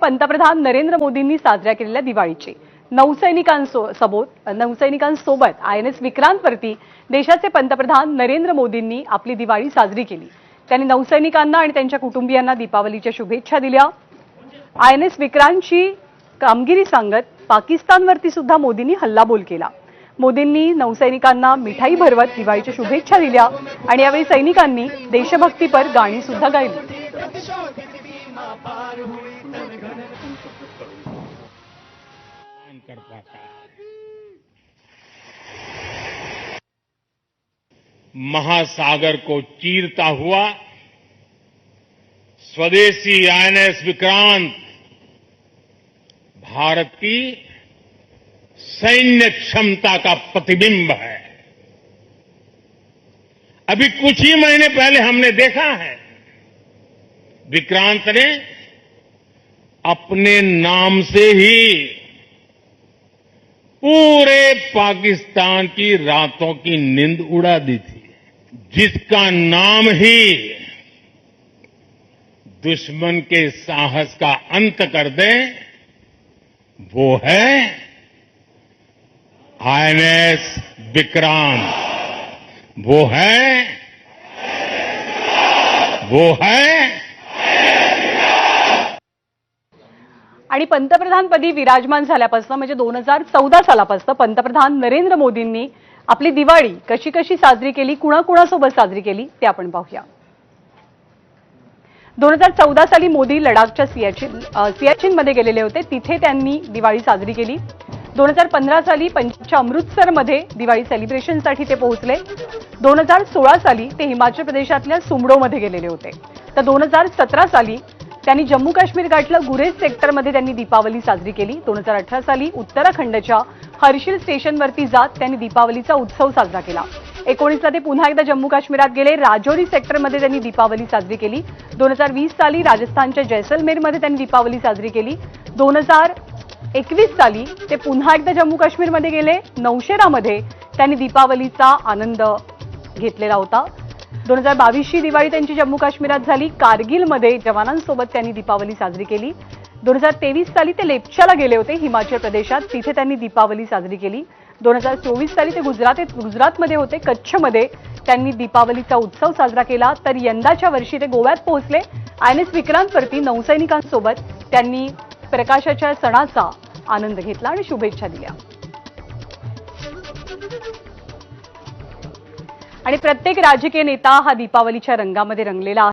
पंतप्रधान नरेंद्र मोदींनी साजऱ्या केलेल्या दिवाळीची. नौसैनिकांसोबत नौसैनिकांसोबत आय एन एस विक्रांतवरती देशाचे पंतप्रधान नरेंद्र मोदींनी आपली दिवाळी साजरी केली. त्यांनी नौसैनिकांना आणि त्यांच्या कुटुंबियांना दीपावलीच्या शुभेच्छा दिल्या. आय एन एस विक्रांतची कामगिरी सांगत पाकिस्तानवरती सुद्धा मोदींनी हल्लाबोल केला. मोदींनी नौसैनिकांना मिठाई भरवत दिवाळीच्या शुभेच्छा दिल्या आणि यावेळी सैनिकांनी देशभक्तीपर गाणी सुद्धा गायली. काम कर पाता महासागर को चीरता हुआ स्वदेशी आईएनएस विक्रांत भारत की सैन्य क्षमता का प्रतिबिंब है। अभी कुछ ही महीने पहले हमने देखा है विक्रांत ने अपने नाम से ही पूरे पाकिस्तान की रातों की नींद उड़ा दी थी। जिसका नाम ही दुश्मन के साहस का अंत कर दे, वो है आईएनएस विक्रांत। वो है वो है आणि पंतप्रधानपदी विराजमान झाल्यापासून म्हणजे दोन हजार चौदा सालापासून पंतप्रधान नरेंद्र मोदींनी आपली दिवाळी कशी कशी साजरी केली कुणाकुणासोबत साजरी केली ते आपण पाहूया. दोन हजार चौदा साली मोदी लडाखच्या सियाचिन सियाचिनमध्ये गेलेले होते. तिथे त्यांनी दिवाळी साजरी केली. दोन हजार पंधरा साली पंजाबच्या अमृतसरमध्ये दिवाळी सेलिब्रेशनसाठी ते पोहोचले. दोन हजार सोळा साली ते हिमाचल प्रदेशातल्या सुमडोमध्ये गेलेले होते. तर दोन हजार सतरा साली त्यांनी जम्मू काश्मीर गाठलं गुरेज सेक्टरमध्ये त्यांनी दीपावली साजरी केली. दोन हजार अठरा साली उत्तराखंडच्या हर्षिल स्टेशनवरती जात त्यांनी दीपावलीचा उत्सव साजरा केला. एकोणीसला ते पुन्हा एकदा जम्मू काश्मीरात गेले. राजौरी सेक्टरमध्ये त्यांनी दीपावली साजरी केली. दोन हजार वीस साली राजस्थानच्या जैसलमेरमध्ये त्यांनी दीपावली साजरी केली. दोन हजार एकवीस साली ते पुन्हा एकदा जम्मू काश्मीरमध्ये गेले. नौशेरामध्ये त्यांनी दीपावलीचा आनंद घेतलेला होता. दोन हजार बावीसची दिवाळी त्यांची जम्मू काश्मीरात झाली. कारगिलमध्ये जवानांसोबत त्यांनी दीपावली साजरी केली. दोन हजार तेवीस साली ते लेप्चाला गेले होते हिमाचल प्रदेशात. तिथे त्यांनी दीपावली साजरी केली. दोन हजार चोवीस साली ते गुजरात गुजरातमध्ये होते कच्छमध्ये. त्यांनी दीपावलीचा उत्सव साजरा केला. तर यंदाच्या वर्षी ते गोव्यात पोहोचले. आय एस विक्रांतवरती नौसैनिकांसोबत त्यांनी प्रकाशाच्या सणाचा आनंद घेतला आणि शुभेच्छा दिल्या. आणि प्रत्येक राजकीय नेता हा दीपावलीच्या रंगामध्ये रंगलेला आहे.